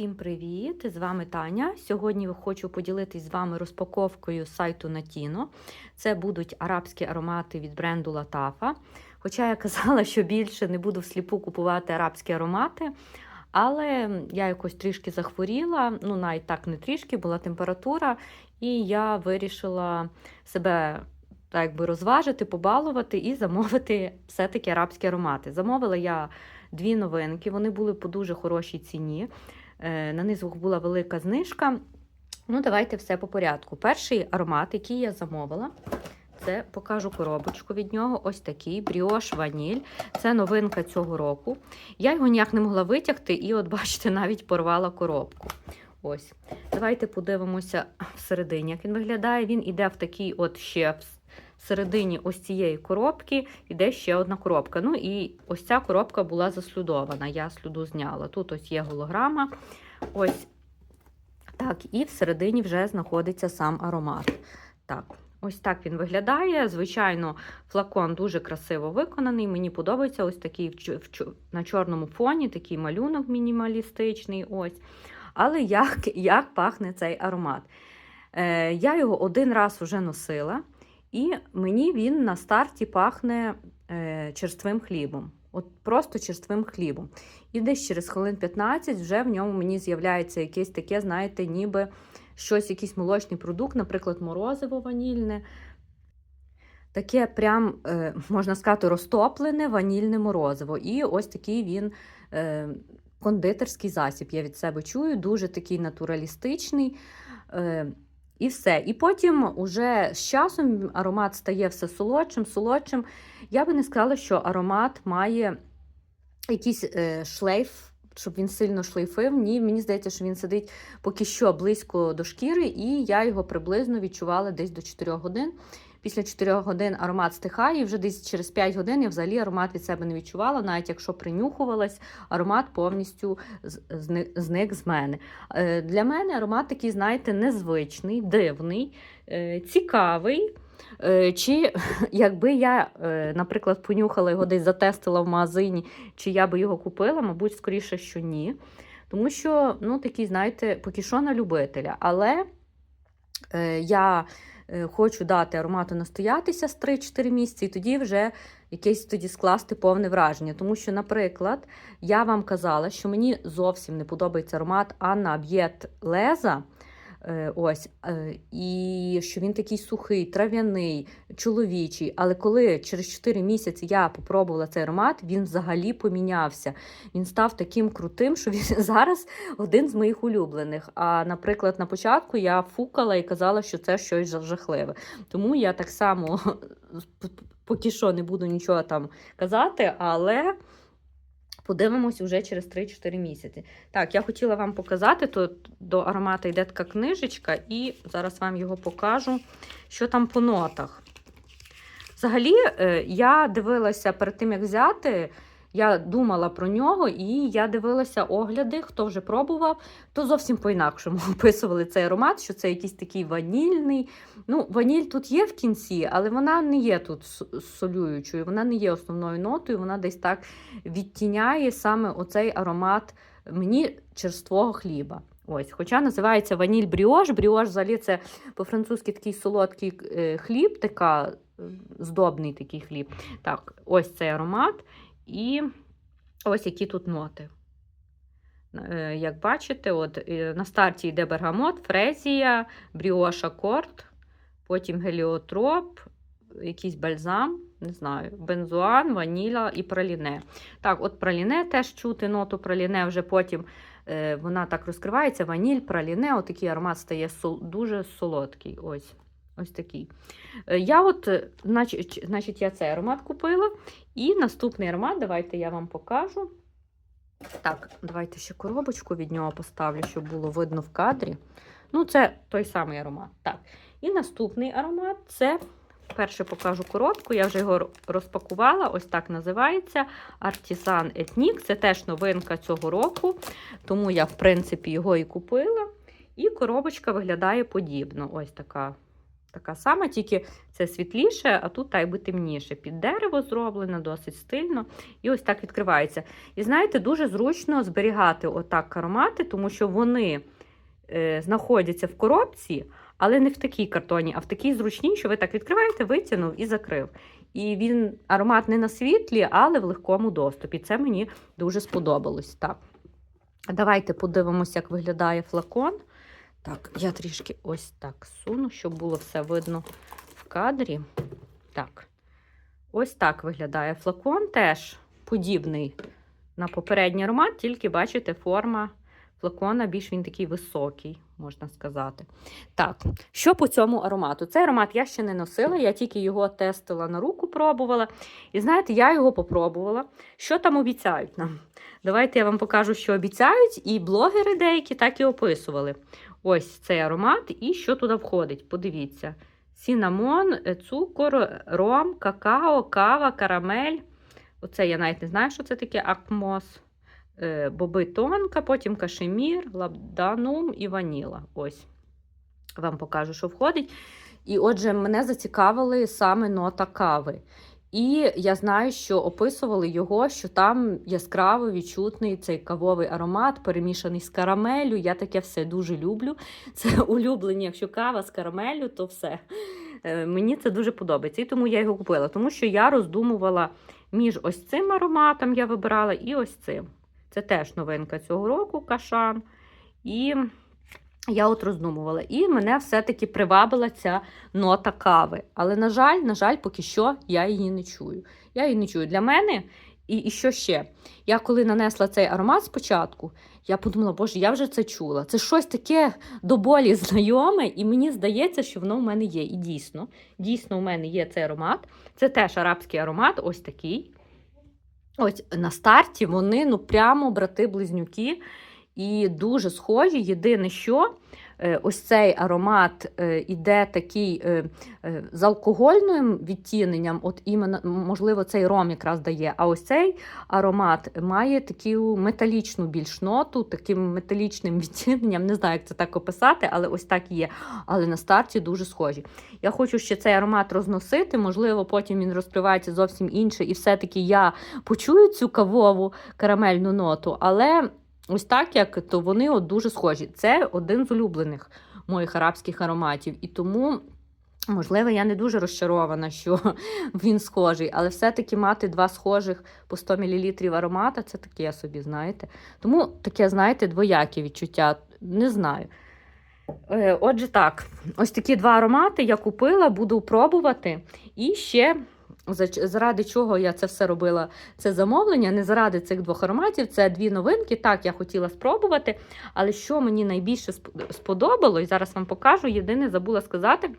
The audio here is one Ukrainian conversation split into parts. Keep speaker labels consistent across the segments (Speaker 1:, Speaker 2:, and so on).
Speaker 1: Всім привіт! З вами Таня. Сьогодні хочу поділитись з вами розпаковкою сайту Natino. Це будуть арабські аромати від бренду Латафа. Хоча я казала, що більше не буду всліпу купувати арабські аромати, але я якось трішки захворіла, ну навіть так не трішки, була температура, і я вирішила себе так якби розважити, побалувати і замовити все-таки арабські аромати. Замовила я дві новинки, вони були по дуже хорошій ціні. Е, На них була велика знижка. Ну, давайте все по порядку. Перший аромат, який я замовила, це покажу коробочку від нього. Ось такий бріош ваніль. Це новинка цього року. Я його ніяк не могла витягти, і, от, бачите, навіть порвала коробку. Ось. Давайте подивимося всередині, як він виглядає. Він іде в такий от ще всередині ось цієї коробки іде ще одна коробка. Ну і ось ця коробка була заслюдована. Я слюду зняла. Тут ось є голограма. Ось так, і всередині вже знаходиться сам аромат. Так, ось так він виглядає. Звичайно, флакон дуже красиво виконаний. Мені подобається ось такий на чорному фоні, такий малюнок мінімалістичний. ось. Але як, як пахне цей аромат? Е, Я його один раз вже носила. І мені він на старті пахне е, черствим хлібом. От Просто черствим хлібом. І десь через хвилин 15 вже в ньому мені з'являється якесь таке, знаєте, ніби щось, якийсь молочний продукт, наприклад, морозиво ванільне. Таке прям, е, можна сказати, розтоплене ванільне морозиво. І ось такий він е, кондитерський засіб. Я від себе чую, дуже такий натуралістичний. І все. І потім уже з часом аромат стає все солодшим, солодшим. Я би не сказала, що аромат має якийсь е, шлейф, щоб він сильно шлейфив. Ні, мені здається, що він сидить поки що близько до шкіри, і я його приблизно відчувала десь до 4 годин. Після 4 годин аромат стихає, і вже десь через 5 годин я взагалі аромат від себе не відчувала, навіть якщо принюхувалась, аромат повністю зник з мене. Е, для мене аромат такий, знаєте, незвичний, дивний, е, цікавий. Е, чи якби я, наприклад, понюхала його десь затестила в магазині, чи я би його купила, мабуть, скоріше, що ні. Тому що, ну, такий, знаєте, поки що на любителя. Але я Е, хочу дати аромату настоятися з 3-4 місяці, і тоді вже якесь тоді скласти повне враження. Тому що, наприклад, я вам казала, що мені зовсім не подобається аромат Анна Аб'єт Леза. Е, ось, е, І що він такий сухий, трав'яний, чоловічий. Але коли через 4 місяці я попробувала цей аромат, він взагалі помінявся. Він став таким крутим, що він зараз один з моїх улюблених. А, наприклад, на початку я фукала і казала, що це щось жахливе. Тому я так само поки що не буду нічого там казати, але. Подивимось уже через 3-4 місяці. Так, я хотіла вам показати, тут до аромата йде така книжечка, і зараз вам його покажу, що там по нотах. Взагалі, е, я дивилася перед тим, як взяти, я думала про нього, і я дивилася огляди, хто вже пробував, то зовсім по-інакшому описували цей аромат, що це якийсь такий ванільний. Ну, Ваніль тут є в кінці, але вона не є тут солюючою, вона не є основною нотою, вона десь так відтіняє саме оцей аромат мені черствого хліба. Ось, Хоча називається ваніль бріош. Бріош взагалі це по-французьки такий солодкий е, хліб, така е, здобний такий хліб. Так, ось цей аромат. І ось які тут ноти. Е, як бачите, от е, на старті йде бергамот, фрезія, бріош акорд, потім геліотроп, якийсь бальзам, не знаю, бензуан, ваніла і праліне. Так, от праліне теж чути ноту праліне, вже потім е, вона так розкривається, ваніль, праліне, отакий аромат стає дуже солодкий. Ось. Ось такий. Е, я от, е, значить, значить, я цей аромат купила. І наступний аромат, давайте я вам покажу. Так, давайте ще коробочку від нього поставлю, щоб було видно в кадрі. Ну, це той самий аромат. Так. І наступний аромат це, перше покажу коробку, я вже його розпакувала, ось так називається Artisan Ethnic. Це теж новинка цього року, тому я, в принципі, його і купила. І коробочка виглядає подібно. Ось така така сама, тільки це світліше, а тут так би темніше. Під дерево зроблено, досить стильно. І ось так відкривається. І знаєте, дуже зручно зберігати отак аромати, тому що вони е, знаходяться в коробці, але не в такій картоні, а в такій зручній, що ви так відкриваєте, витягнув і закрив. І він аромат не на світлі, але в легкому доступі. Це мені дуже сподобалось. Так. Давайте подивимося, як виглядає флакон. Так, я трішки ось так суну, щоб було все видно в кадрі. Так, ось так виглядає флакон, теж подібний на попередній аромат, тільки бачите, форма флакона більш він такий високий, можна сказати. Так, що по цьому аромату? Цей аромат я ще не носила, я тільки його тестила на руку, пробувала. І знаєте, я його попробувала. Що там обіцяють нам? Давайте я вам покажу, що обіцяють, і блогери деякі так і описували. Ось цей аромат, і що туди входить. Подивіться: сінамон, е, цукор, ром, какао, кава, карамель. Оце я навіть не знаю, що це таке акмос. Е, Боби тонка, потім кашемір, лабданум і ваніла. Ось вам покажу, що входить. І отже, мене зацікавили саме нота кави. І я знаю, що описували його, що там яскраво відчутний цей кавовий аромат, перемішаний з карамелю. Я таке все дуже люблю. Це улюблені, якщо кава з карамелю, то все. Е, Мені це дуже подобається. І тому я його купила. Тому що я роздумувала між ось цим ароматом, я вибирала, і ось цим. Це теж новинка цього року кашан. І я от роздумувала. І мене все-таки привабила ця нота кави. Але, на жаль, на жаль, поки що я її не чую. Я її не чую. Для мене, і, і що ще? Я коли нанесла цей аромат спочатку, я подумала, боже, я вже це чула. Це щось таке до болі знайоме, і мені здається, що воно в мене є. І дійсно, дійсно, у мене є цей аромат. Це теж арабський аромат, ось такий. Ось на старті вони ну прямо брати-близнюки і дуже схожі. Єдине, що е, ось цей аромат е, іде такий е, е, з алкогольним відтіненням, от іменно, можливо, цей ром якраз дає. А ось цей аромат має таку металічну більш ноту, таким металічним відтіненням. Не знаю, як це так описати, але ось так є. Але на старті дуже схожі. Я хочу ще цей аромат розносити, можливо, потім він розкривається зовсім інше, і все-таки я почую цю кавову карамельну ноту, але ось так як то вони от дуже схожі. Це один з улюблених моїх арабських ароматів. І тому. Можливо, я не дуже розчарована, що він схожий, але все-таки мати два схожих по 100 мл аромата це таке собі, знаєте. Тому таке, знаєте, двояке відчуття. Не знаю. Е, Отже, так, ось такі два аромати я купила, буду пробувати. І ще заради чого я це все робила, це замовлення, не заради цих двох ароматів, це дві новинки. Так, я хотіла спробувати. Але що мені найбільше сп- сподобалось, зараз вам покажу. Єдине забула сказати.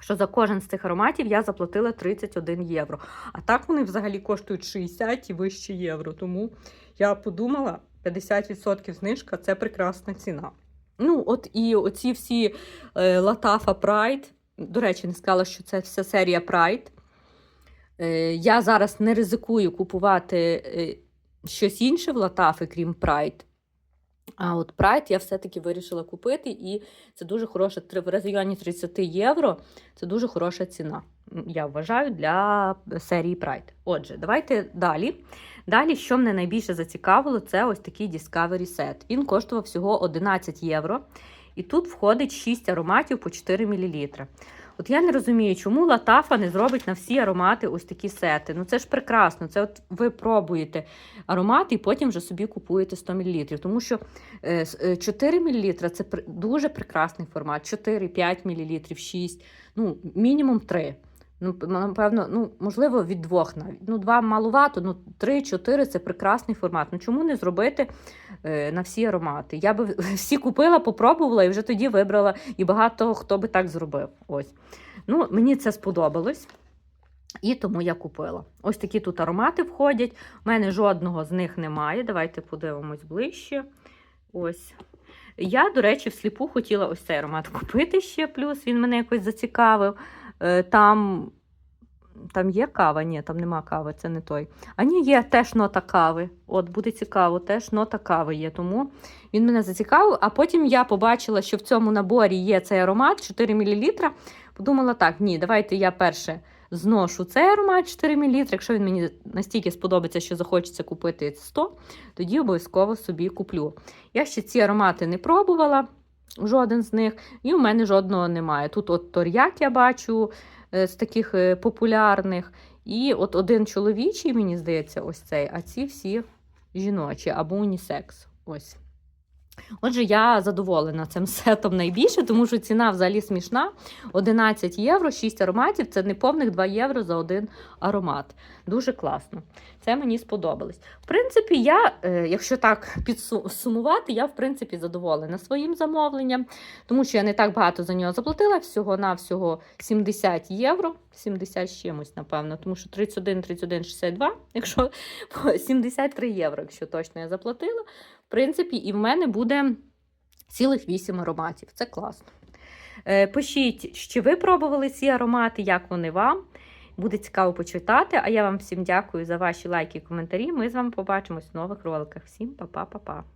Speaker 1: Що за кожен з цих ароматів я заплатила 31 євро. А так вони взагалі коштують 60 і вище євро. Тому я подумала, 50% знижка це прекрасна ціна. Ну, от і оці всі е, Латафа Pride. До речі, не сказала, що це вся серія Pride. Е, я зараз не ризикую купувати е, щось інше в Латафи, крім Pride. А от Pride я все-таки вирішила купити, і це дуже хороша, в районі 30 євро. Це дуже хороша ціна, я вважаю, для серії Pride. Отже, давайте далі. Далі, що мене найбільше зацікавило, це ось такий Discovery Set. Він коштував всього 11 євро. І тут входить 6 ароматів по 4 мл. От я не розумію, чому Латафа не зробить на всі аромати ось такі сети. Ну це ж прекрасно. Це от ви пробуєте аромат і потім вже собі купуєте 100 мл. Тому що е, с- е, 4 мл це дуже прекрасний формат. 4, 5 мл, 6, ну, мінімум 3. Ну, напевно, ну, можливо, від двох навіть. Ну, два малувато, ну, 3-4 це прекрасний формат. Ну, чому не зробити е, на всі аромати? Я би всі купила, попробувала і вже тоді вибрала, і багато хто би так зробив. Ось. Ну, мені це сподобалось. І тому я купила. Ось такі тут аромати входять. У мене жодного з них немає. Давайте подивимось ближче. Ось. Я, до речі, всліпу хотіла ось цей аромат купити ще, плюс він мене якось зацікавив. Е, Там Там є кава? Ні, там нема кави, це не той. А ні, є теж нота кави. От буде цікаво, теж нота кави є. Тому він мене зацікавив. А потім я побачила, що в цьому наборі є цей аромат 4 мл. Подумала, так, ні, давайте я перше зношу цей аромат 4 мл. Якщо він мені настільки сподобається, що захочеться купити 100, тоді обов'язково собі куплю. Я ще ці аромати не пробувала, жоден з них, і в мене жодного немає. Тут от тор'як я бачу е, з таких е, популярних. І от один чоловічий, мені здається, ось цей, а ці всі жіночі або унісекс. Ось. Отже, я задоволена цим сетом найбільше, тому що ціна взагалі смішна. 11 євро, 6 ароматів це неповних 2 євро за один аромат. Дуже класно. Це мені сподобалось. В принципі, я, е, якщо так підсумувати, я в принципі задоволена своїм замовленням, тому що я не так багато за нього заплатила, всього-навсього 70 євро, 70 з чимось, напевно, тому що 31, 31, 62, якщо 73 євро, якщо точно я заплатила. В принципі, і в мене буде цілих 8 ароматів. Це класно. Е, Пишіть, чи ви пробували ці аромати, як вони вам. Буде цікаво почитати. А я вам всім дякую за ваші лайки і коментарі. Ми з вами побачимось в нових роликах. Всім па-па-па-па.